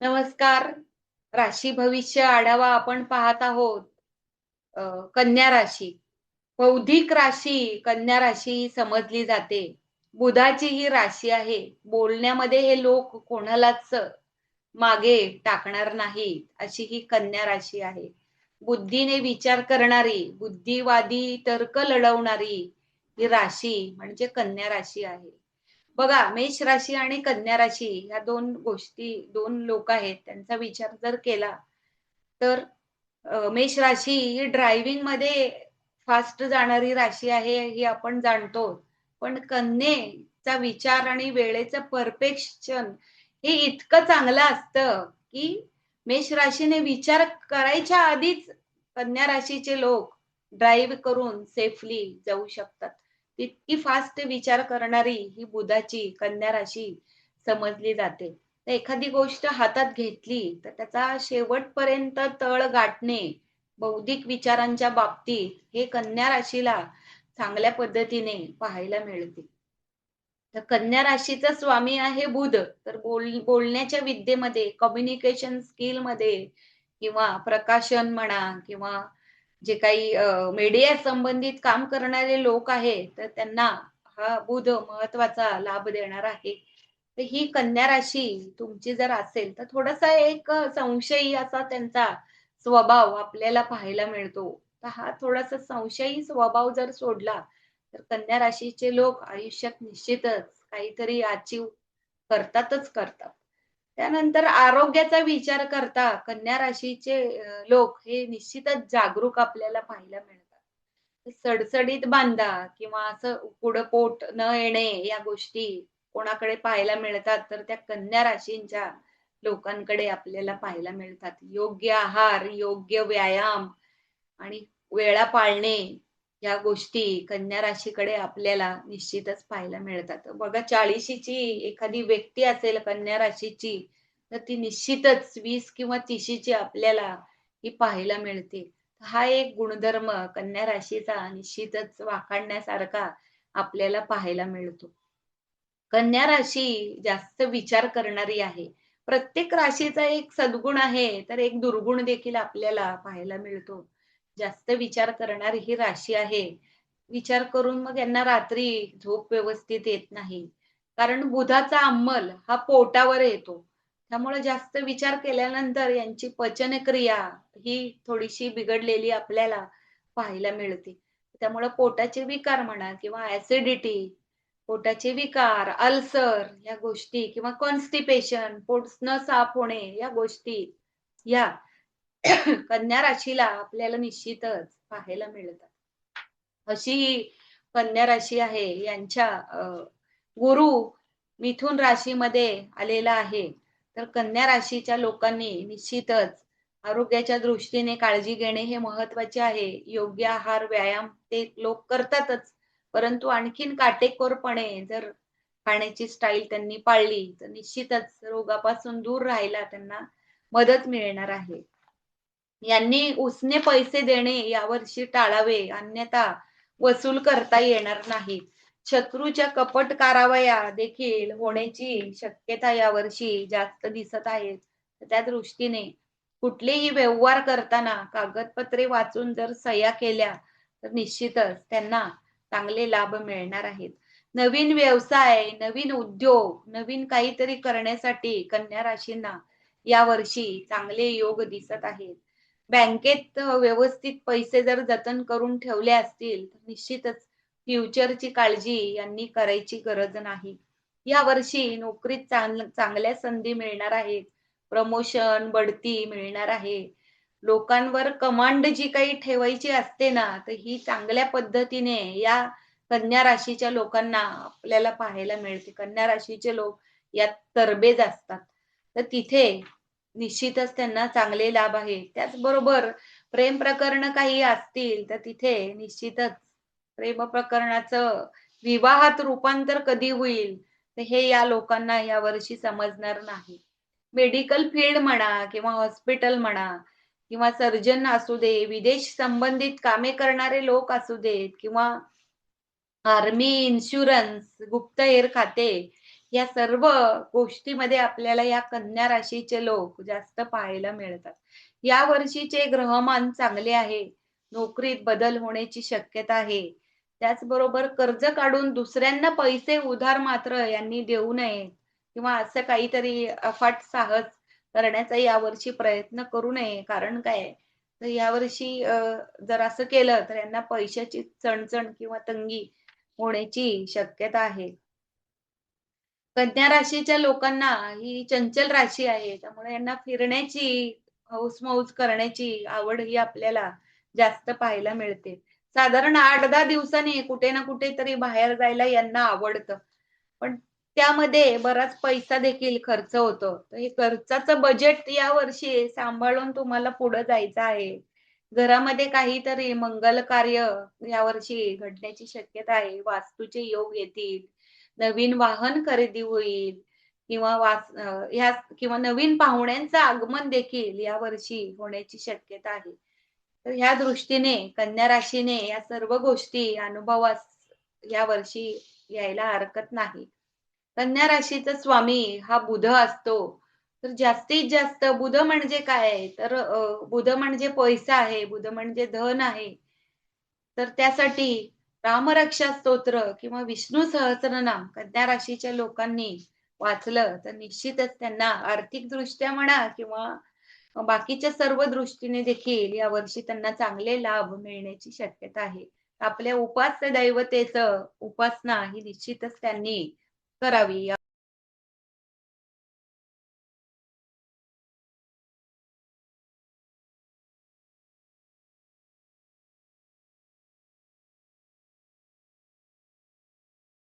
नमस्कार. राशी भविष्य आढावा आपण पाहत आहोत. कन्या राशी. बौद्धिक राशी कन्या राशी समजली जाते. बुधाची ही राशी आहे. बोलण्यामध्ये हे लोक कोणालाच मागे टाकणार नाहीत, अशी ही कन्या राशी आहे. बुद्धीने विचार करणारी, बुद्धिवादी तर्क लढवणारी ही राशी म्हणजे कन्या राशी आहे. बघा मेष राशी आणि कन्या राशी ह्या दोन गोष्टी दोन लोक आहेत. त्यांचा विचार जर केला तर मेष राशी ही ड्रायव्हिंगमध्ये फास्ट जाणारी राशी आहे ही आपण जाणतो. पण कन्येचा विचार आणि वेळेचं परफेक्शन हे इतकं चांगलं असतं की मेष राशीने विचार करायच्या आधीच कन्या राशीचे लोक ड्राईव्ह करून सेफली जाऊ शकतात. तितकी फास्ट विचार करणारी ही बुधाची कन्या राशी समजली जाते. तर एखादी गोष्ट हातात घेतली तर त्याचा शेवटपर्यंत तळ गाठणे बौद्धिक विचारांच्या बाबतीत हे कन्या राशीला चांगल्या पद्धतीने पाहायला मिळते. तर कन्या राशीचा स्वामी आहे बुध तर बोल बोलण्याच्या विद्येमध्ये कम्युनिकेशन स्किलमध्ये किंवा प्रकाशन म्हणा किंवा जे काही मीडिया संबंधित काम करणारे लोक आहेत तर त्यांना हा बुध महत्त्वाचा लाभ देणार आहे. तर ही कन्या राशी तुमची जर असेल तर थोडासा एक संशयी असा त्यांचा स्वभाव आपल्याला पाहायला मिळतो. तर हा थोडासा संशयी स्वभाव जर सोडला तर कन्या राशीचे लोक आयुष्यात निश्चितच काहीतरी अचीव करतातच करतात. त्यानंतर आरोग्याचा विचार करता कन्या राशीचे लोक हे निश्चितच जागरूक आपल्याला पाहायला मिळतात. सडसडीत बांधा किंवा असं पुढं पोट न येणे या गोष्टी कोणाकडे पाहायला मिळतात तर त्या कन्या राशींच्या लोकांकडे आपल्याला पाहायला मिळतात. योग्य आहार योग्य व्यायाम आणि वेळा पाळणे या गोष्टी कन्या राशीकडे आपल्याला निश्चितच पाहायला मिळतात. बघा चाळीशीची एखादी व्यक्ती असेल कन्या राशीची तर ती निश्चितच वीस किंवा तीशीची आपल्याला ही पाहायला मिळते. हा एक गुणधर्म कन्या राशीचा निश्चितच वाखाणण्यासारखा आपल्याला पाहायला मिळतो. कन्या राशी जास्त विचार करणारी आहे. प्रत्येक राशीचा एक सद्गुण आहे तर एक दुर्गुण देखील आपल्याला पाहायला मिळतो. जास्त विचार करणारी ही राशी आहे. विचार करून मग यांना रात्री झोप व्यवस्थित येत नाही. कारण बुधाचा अंमल हा पोटावर येतो. त्यामुळे जास्त विचार केल्यानंतर यांची पचनक्रिया ही थोडीशी बिघडलेली आपल्याला पाहायला मिळते. त्यामुळे पोटाचे विकार म्हणा किंवा ऍसिडिटी पोटाचे विकार अल्सर या गोष्टी किंवा कॉन्स्टिपेशन पोट न साफ होणे या गोष्टी या कन्या राशीला आपल्याला निश्चितच पाहायला मिळतात. अशी कन्या राशी आहे यांच्या गुरु मिथुन राशीमध्ये आलेला आहे. तर कन्या राशीच्या लोकांनी निश्चितच आरोग्याच्या दृष्टीने काळजी घेणे हे महत्त्वाचे आहे. योग्य आहार व्यायाम ते लोक करतातच. परंतु आणखीन काटेकोरपणे जर खाण्याची स्टाईल त्यांनी पाळली तर निश्चितच रोगापासून दूर राहायला त्यांना मदत मिळणार आहे. यांनी उसने पैसे देणे यावर्षी टाळावे अन्यथा वसूल करता येणार नाही. शत्रूच्या कपट कारवाया देखील होण्याची शक्यता यावर्षी जास्त दिसत आहे. त्या दृष्टीने कुठलेही व्यवहार करताना कागदपत्रे वाचून जर सह्या केल्या तर निश्चितच त्यांना चांगले लाभ मिळणार आहेत. नवीन व्यवसाय नवीन उद्योग नवीन काहीतरी करण्यासाठी कन्या राशींना यावर्षी चांगले योग दिसत आहेत. बँकेत व्यवस्थित पैसे जर जतन करून ठेवले असतील तर निश्चितच फ्युचरची काळजी यांनी करायची गरज नाही. या वर्षी नोकरीत चांगल्या संधी मिळणार आहेत प्रमोशन बढती मिळणार आहे. लोकांवर कमांड जी काही ठेवायची असते ना तर ही चांगल्या पद्धतीने या कन्या राशीच्या लोकांना आपल्याला पाहायला मिळते. कन्या राशीचे लोक यात तरबेज असतात. तर तिथे निश्चितच त्यांना चांगले लाभ आहे. त्याचबरोबर प्रेम प्रकरण काही असतील तर तिथे निश्चितच प्रेम प्रकरणाचं विवाहात रूपांतर कधी होईल? तर हे या लोकांना या वर्षी समजणार नाही. मेडिकल फील्ड म्हणा किंवा हॉस्पिटल म्हणा किंवा सर्जन असू दे विदेश संबंधित कामे करणारे लोक असू देत किंवा आर्मी इन्शुरन्स गुप्तहेर खाते या सर्व गोष्टीमध्ये आपल्याला या कन्या राशीचे लोक जास्त पाहायला मिळतात. या वर्षीचे ग्रहमान चांगले आहे. नोकरीत बदल होण्याची शक्यता आहे. त्याचबरोबर कर्ज काढून दुसऱ्यांना पैसे उधार मात्र यांनी देऊ नये किंवा असं काहीतरी अफाट साहस करण्याचा यावर्षी प्रयत्न करू नये. कारण काय तर यावर्षी जर असं केलं तर यांना पैशाची चणचण किंवा तंगी होण्याची शक्यता आहे. कन्या राशीच्या लोकांना ही चंचल राशी आहे. त्यामुळे यांना फिरण्याची, हौसमौज करण्याची आवड ही आपल्याला जास्त पाहायला मिळते. साधारण आठ दहा दिवसांनी कुठे ना कुठे तरी बाहेर जायला यांना आवडतं. पण त्यामध्ये बराच पैसा देखील खर्च होतो. तर हे खर्चाचं बजेट या वर्षी सांभाळून तुम्हाला पुढे जायचं आहे. घरामध्ये काहीतरी मंगल कार्य यावर्षी घडण्याची शक्यता आहे. वास्तूचे योग येतील. नवीन वाहन खरेदी होईल किंवा वाच ह्या किंवा नवीन पाहुण्यांचं आगमन देखील या वर्षी होण्याची शक्यता आहे. तर ह्या दृष्टीने कन्या राशीने या सर्व गोष्टी अनुभवास या वर्षी यायला हरकत नाही. कन्या राशीचा स्वामी हा बुध असतो. तर जास्तीत जास्त बुध म्हणजे काय तर बुध म्हणजे पैसा आहे. बुध म्हणजे धन आहे. तर त्यासाठी रामरक्षा स्तोत्र किंवा विष्णू सहस्रनाम कन्या राशीच्या लोकांनी वाचलं तर निश्चितच त्यांना आर्थिक दृष्ट्या म्हणा किंवा बाकीच्या सर्व दृष्टीने देखील या वर्षी त्यांना चांगले लाभ मिळण्याची शक्यता आहे. आपल्या उपास्य दैवतेचं उपासना ही निश्चितच त्यांनी करावी.